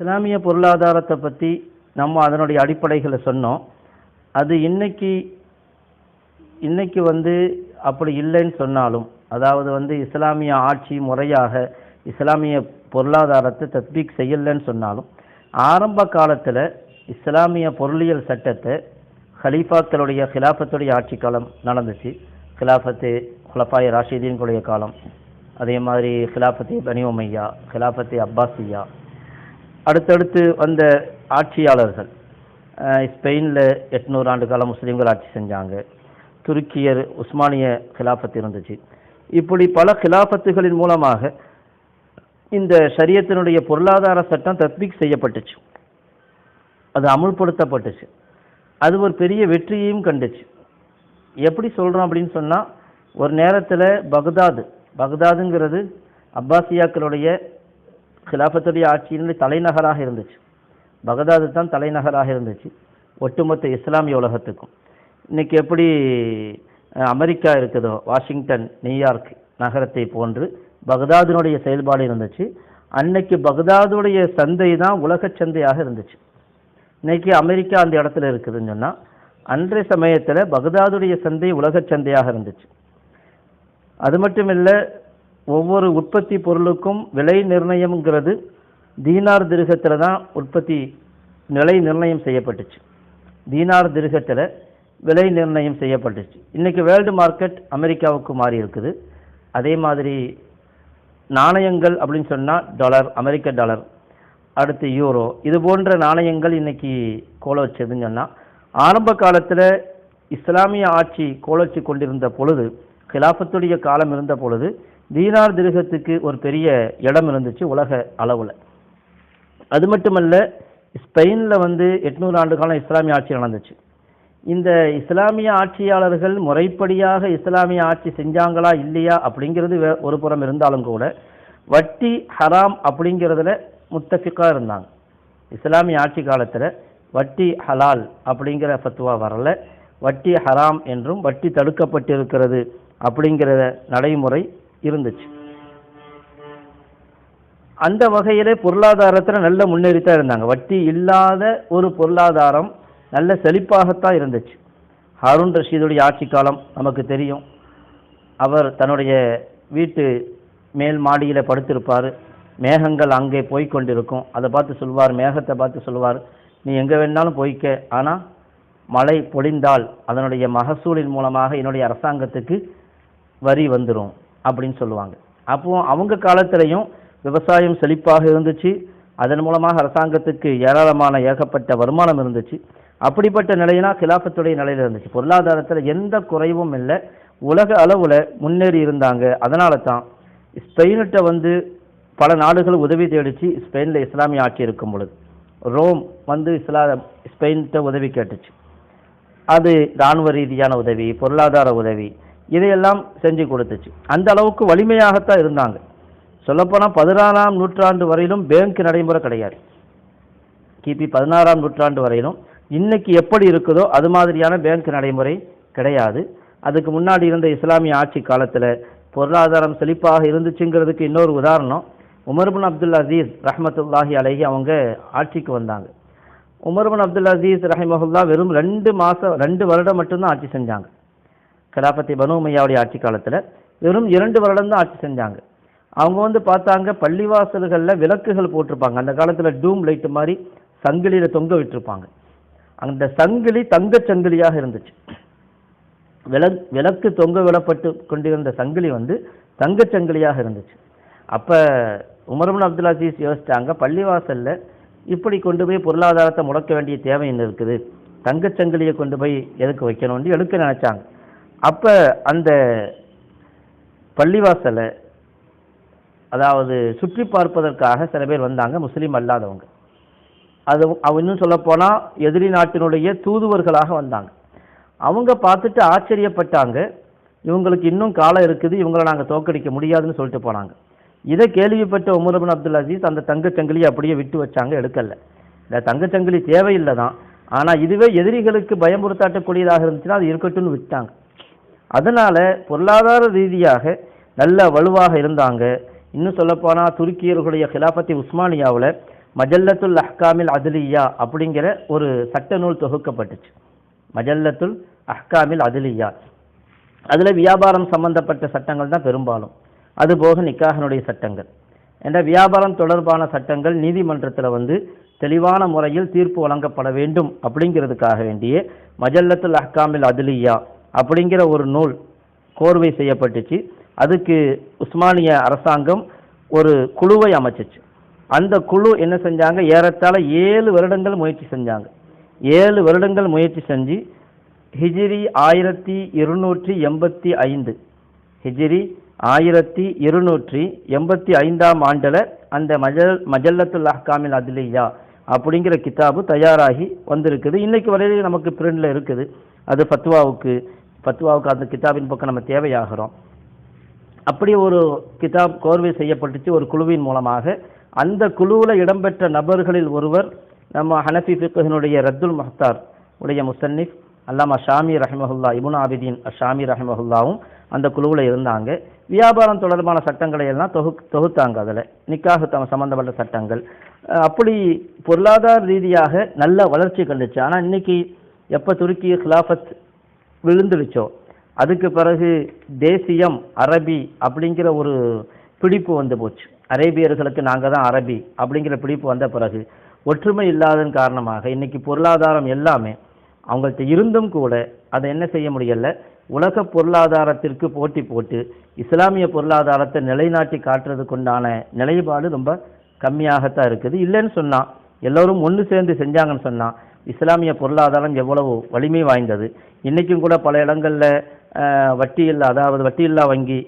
இஸ்லாமிய பொருளாதாரத்தை பற்றி நம்ம அதனுடைய அடிப்படைகளை சொன்னோம். அது இன்னைக்கு இன்னைக்கு வந்து அப்படி இல்லைன்னு சொன்னாலும் அதாவது வந்து இஸ்லாமிய ஆட்சி முறையாக இஸ்லாமிய பொருளாதாரத்தை தத்பீக் செய்யலைன்னு சொன்னாலும் ஆரம்ப காலத்தில் இஸ்லாமிய பொருளியல் சட்டத்தை ஹலீஃபாக்களுடைய ஹிலாஃபத்துடைய ஆட்சி காலம் நடந்துச்சு. ஹிலாஃபத்து ஹுலஃபாய் ராஷிதீன்களுடைய காலம். அதே மாதிரி ஹிலாஃபத்தி பனி உமையா ஹிலாஃபத்தி அப்பாசியா அடுத்தடுத்து வந்த ஆட்சியாளர்கள் ஸ்பெயினில் எட்நூறு ஆண்டு காலம் முஸ்லீம்கள் ஆட்சி செஞ்சாங்க. துருக்கியர் உஸ்மானிய கிலாஃபத் இருந்துச்சு. இப்படி பல கிலாஃபத்துகளின் மூலமாக இந்த சரியத்தினுடைய பொருளாதார சட்டம் தத்பீக் செய்யப்பட்டுச்சு. அது அமுல்படுத்தப்பட்டுச்சு. அது ஒரு பெரிய வெற்றியையும் கண்டுச்சு. எப்படி சொல்கிறோம் அப்படின்னு சொன்னால் ஒரு நேரத்தில் பக்தாது பக்தாதுங்கிறது அப்பாசியாக்களுடைய கிலாஃபத்துடைய ஆட்சியினுடைய தலைநகராக இருந்துச்சு. பகதாது தான் தலைநகராக இருந்துச்சு. ஒட்டுமொத்த இஸ்லாமிய உலகத்துக்கும். இன்னைக்கு எப்படி அமெரிக்கா இருக்குதோ வாஷிங்டன் நியூயார்க் நகரத்தை போன்று பகதாதுனுடைய செயல்பாடு இருந்துச்சு. அன்னைக்கு பகதாதுடைய சந்தை தான் உலக சந்தையாக இருந்துச்சு. இன்னைக்கு அமெரிக்கா அந்த இடத்துல இருக்குதுன்னு சொன்னால் அன்றைய சமயத்தில் பகதாதுடைய சந்தை உலக சந்தையாக இருந்துச்சு. அது மட்டும் இல்லை ஒவ்வொரு உற்பத்தி பொருளுக்கும் விலை நிர்ணயம்ங்கிறது தீனார் திருகத்தில் தான் உற்பத்தி நிலை நிர்ணயம் செய்யப்பட்டுச்சு. தீனார் திருகத்தில் விலை நிர்ணயம் செய்யப்பட்டுச்சு. இன்றைக்கி வேர்ல்டு மார்க்கெட் அமெரிக்காவுக்கு மாறி இருக்குது. அதே மாதிரி நாணயங்கள் அப்படின்னு சொன்னால் டாலர் அமெரிக்க டாலர் அடுத்து யூரோ இது போன்ற நாணயங்கள் இன்றைக்கி கோல வச்சதுன்னு சொன்னால் ஆரம்ப காலத்தில் இஸ்லாமிய ஆட்சி கோலச்சு கொண்டிருந்த பொழுது கிலாஃபத்துடைய காலம் இருந்த பொழுது தீனார் திருகத்துக்கு ஒரு பெரிய இடம் இருந்துச்சு உலக அளவில். அது மட்டுமல்ல ஸ்பெயினில் வந்து எட்நூறு ஆண்டு காலம் இஸ்லாமிய ஆட்சி நடந்துச்சு. இந்த இஸ்லாமிய ஆட்சியாளர்கள் முறைப்படியாக இஸ்லாமிய ஆட்சி செஞ்சாங்களா இல்லையா அப்படிங்கிறது வே ஒரு புறம் இருந்தாலும் கூட வட்டி ஹராம் அப்படிங்கிறதுல முத்தஃபிக்காக இருந்தாங்க. இஸ்லாமிய ஆட்சி காலத்தில் வட்டி ஹலால் அப்படிங்கிற ஃபத்துவா வரல. வட்டி ஹராம் என்றும் வட்டி தடுக்கப்பட்டிருக்கிறது அப்படிங்கிற நடைமுறை இருந்துச்சு. அந்த வகையிலே பொருளாதாரத்தில் நல்ல முன்னேறித்தான் இருந்தாங்க. வட்டி இல்லாத ஒரு பொருளாதாரம் நல்ல செழிப்பாகத்தான் இருந்துச்சு. ஹாரூன் ரஷீதுடைய ஆட்சி காலம் நமக்கு தெரியும். அவர் தன்னுடைய வீட்டு மேல் மாடியில் படுத்திருப்பார். மேகங்கள் அங்கே போய் கொண்டிருக்கும். அதை பார்த்து சொல்வார் மேகத்தை பார்த்து சொல்வார். நீ எங்கே வேணாலும் போய்க்க. ஆனால் மழை பொழிந்தால் அதனுடைய மகசூலின் மூலமாக என்னுடைய அரசாங்கத்துக்கு வரி வந்துடும் அப்படின்னு சொல்லுவாங்க. அப்போ அவங்க காலத்திலையும் விவசாயம் செழிப்பாக இருந்துச்சு. அதன் மூலமாக அரசாங்கத்துக்கு ஏராளமான ஏகப்பட்ட வருமானம் இருந்துச்சு. அப்படிப்பட்ட நிலையினா கிலாஃபத்துடைய நிலையில் இருந்துச்சு. பொருளாதாரத்தில் எந்த குறைவும் இல்லை. உலக அளவில் முன்னேறி இருந்தாங்க. அதனால தான் ஸ்பெயின்கிட்ட வந்து பல நாடுகள் உதவி தேடிச்சு ஸ்பெயினில் இஸ்லாமிய ஆட்சி இருக்கும் பொழுது ரோம் வந்து இஸ்லா ஸ்பெயின்கிட்ட உதவி கேட்டுச்சு. அது இராணுவ ரீதியான உதவி பொருளாதார உதவி இதையெல்லாம் செஞ்சு கொடுத்துச்சு. அந்த அளவுக்கு வலிமையாகத்தான் இருந்தாங்க. சொல்லப்போனால் பதினாறாம் நூற்றாண்டு வரையிலும் பேங்க் நடைமுறை கிடையாது. கிபி பதினாறாம் நூற்றாண்டு வரையிலும் இன்னைக்கு எப்படி இருக்குதோ அது மாதிரியான பேங்க் நடைமுறை கிடையாது. அதுக்கு முன்னாடி இருந்த இஸ்லாமிய ஆட்சி காலத்தில் பொருளாதாரம் செழிப்பாக இருந்துச்சுங்கிறதுக்கு இன்னொரு உதாரணம் உமர்பன் அப்துல் அசீஸ் ரஹ்மத்துல்லாஹி அலஹி அவங்க ஆட்சிக்கு வந்தாங்க. உமர்பின் அப்துல் அசீஸ் ரஹிமஹுல்லா வெறும் ரெண்டு மாதம் ரெண்டு வருடம் மட்டும்தான் ஆட்சி செஞ்சாங்க. கலாபத்தி பனுமையாவுடைய ஆட்சி காலத்தில் வெறும் இரண்டு வருடம் தான் ஆட்சி செஞ்சாங்க. அவங்க வந்து பார்த்தாங்க பள்ளிவாசல்களில் விளக்குகள் போட்டிருப்பாங்க. அந்த காலத்தில் டூம் லைட் மாதிரி சங்கிலியில் தொங்க விட்டிருப்பாங்க. அந்த சங்கிலி தங்கச் சங்கிலியாக இருந்துச்சு. விளக் விளக்கு தொங்க விடப்பட்டு கொண்டிருந்த சங்கிலி வந்து தங்க சங்கிலியாக இருந்துச்சு. அப்போ உமர்பின் அப்துல் அசீஸ் யோசிச்சாங்க பள்ளிவாசலில் இப்படி கொண்டு போய் பொருளாதாரத்தை முடக்க வேண்டிய தேவை என்ன இருக்குது? தங்கச்சங்கிலியை கொண்டு போய் எதுக்கு வைக்கணும்னு எடுக்க நினச்சாங்க. அப்போ அந்த பள்ளிவாசலை அதாவது சுற்றி பார்ப்பதற்காக சில பேர் வந்தாங்க முஸ்லீம் அல்லாதவங்க. அது அவங்க இன்னும் சொல்லப்போனால் எதிரி நாட்டினுடைய தூதுவர்களாக வந்தாங்க. அவங்க பார்த்துட்டு ஆச்சரியப்பட்டாங்க இவங்களுக்கு இன்னும் காலம் இருக்குது இவங்களை நாங்கள் தோக்கடிக்க முடியாதுன்னு சொல்லிட்டு போனாங்க. இதை கேள்விப்பட்ட உமரபின் அப்துல் அசீஸ் அந்த தங்கச்சங்கிலியை அப்படியே விட்டு வச்சாங்க எடுக்கலை. இந்த தங்கச்சங்கிலி தேவையில்லை தான். ஆனால் இதுவே எதிரிகளுக்கு பயமுறுத்தாட்டக்கூடியதாக இருந்துச்சுன்னா அது இருக்கட்டும்னு விட்டாங்க. அதனால் பொருளாதார ரீதியாக நல்ல வலுவாக இருந்தாங்க. இன்னும் சொல்லப்போனால் துருக்கியர்களுடைய ஹிலாபத்தி உஸ்மானியாவில் மஜல்லத்துல் அஹ்காமில் அதுலியா அப்படிங்கிற ஒரு சட்ட நூல் தொகுக்கப்பட்டுச்சு. மஜல்லத்துல் அஹ்காமில் அதுலியா அதில் வியாபாரம் சம்பந்தப்பட்ட சட்டங்கள் தான் பெரும்பாலும். அதுபோக நிக்காஹனுடைய சட்டங்கள். என்ற வியாபாரம் தொடர்பான சட்டங்கள் நீதிமன்றத்தில் வந்து தெளிவான முறையில் தீர்ப்பு வழங்கப்பட வேண்டும் அப்படிங்கிறதுக்காக வேண்டிய மஜல்லத்துல் அஹ்காமில் அதுலியா அப்படிங்கிற ஒரு நூல் கோர்வை செய்யப்பட்டுச்சு. அதுக்கு உஸ்மானிய அரசாங்கம் ஒரு குழுவை அமைச்சிச்சு. அந்த குழு என்ன செஞ்சாங்க? ஏறத்தாழ ஏழு வருடங்கள் முயற்சி செஞ்சாங்க. ஏழு வருடங்கள் முயற்சி செஞ்சு ஹிஜிரி ஆயிரத்தி இருநூற்றி எண்பத்தி ஐந்து ஹிஜிரி ஆயிரத்தி இருநூற்றி எண்பத்தி ஐந்தாம் ஆண்டில் அந்த மஜல் மஜல்லத்துல் அஹ்காமில் அதுலியா அப்படிங்கிற கிதாபு தயாராகி வந்திருக்குது. இன்றைக்கு வரையிலும் நமக்கு பிரிண்டில் இருக்குது. அது ஃபத்வாவுக்கு ஃபத்வாவுக்கு அந்த கிதாபின் பக்கம் நம்ம தேவையாகிறோம். அப்படி ஒரு கிதாப் கோர்வை செய்யப்பட்டுச்சு ஒரு குழுவின் மூலமாக. அந்த குழுவில் இடம்பெற்ற நபர்களில் ஒருவர் நம்ம ஹனஃபி ஃபிக்ஹினுடைய ரத்துல் மஹ்தார் உடைய முசன்னிஃப் அல்லாமா ஷாமி ரஹிமஹுல்லா இபுன் ஆபிதீன் ஷாமி ரஹிமஹுல்லாவும் அந்த குழுவில் இருந்தாங்க. வியாபாரம் தொடர்பான சட்டங்களை எல்லாம் தொகு தொகுத்தாங்க அதில். நிக்காக தம் சம்மந்தப்பட்ட சட்டங்கள். அப்படி பொருளாதார ரீதியாக நல்ல வளர்ச்சி கண்டுச்சு. ஆனால் இன்னைக்கு எப்போ துருக்கி ஹிலாஃபத் விழுந்துடுச்சோ. அதுக்கு பிறகு தேசியம் அரபி அப்படிங்கிற ஒரு பிடிப்பு வந்து போச்சு. அரேபியர்களுக்கு நாங்கள் தான் அரபி அப்படிங்கிற பிடிப்பு வந்த பிறகு ஒற்றுமை இல்லாதன் காரணமாக இன்றைக்கி பொருளாதாரம் எல்லாமே அவங்கள்ட்ட இருந்தும் கூட அதை என்ன செய்ய முடியல? உலக பொருளாதாரத்திற்கு போட்டி போட்டு இஸ்லாமிய பொருளாதாரத்தை நிலைநாட்டி காட்டுறதுக்குண்டான நிலைப்பாடு ரொம்ப கம்மியாகத்தான் இருக்குது. இல்லைன்னு சொன்னால் எல்லோரும் ஒன்று சேர்ந்து செஞ்சாங்கன்னு சொன்னால் இஸ்லாமிய பொருளாதாரம் எவ்வளவு வலிமை வாய்ந்தது. இன்றைக்கும் கூட பல இடங்களில் வட்டி இல்லா அதாவது வட்டி இல்லா வங்கி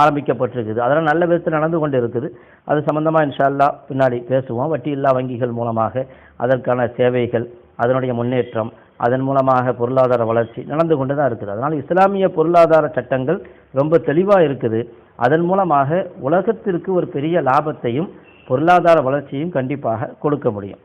ஆரம்பிக்கப்பட்டிருக்குது. அதெல்லாம் நல்ல விதத்தில் நடந்து கொண்டு இருக்குது அது சம்மந்தமாக இன்ஷால்லா பின்னாடி பேசுவோம். வட்டி இல்லா வங்கிகள் மூலமாக அதற்கான சேவைகள் அதனுடைய முன்னேற்றம் அதன் மூலமாக பொருளாதார வளர்ச்சி நடந்து கொண்டு தான் இருக்குது. அதனால் இஸ்லாமிய பொருளாதார சட்டங்கள் ரொம்ப தெளிவாக இருக்குது. அதன் மூலமாக உலகத்திற்கு ஒரு பெரிய லாபத்தையும் பொருளாதார வளர்ச்சியும் கண்டிப்பாக கொடுக்க முடியும்.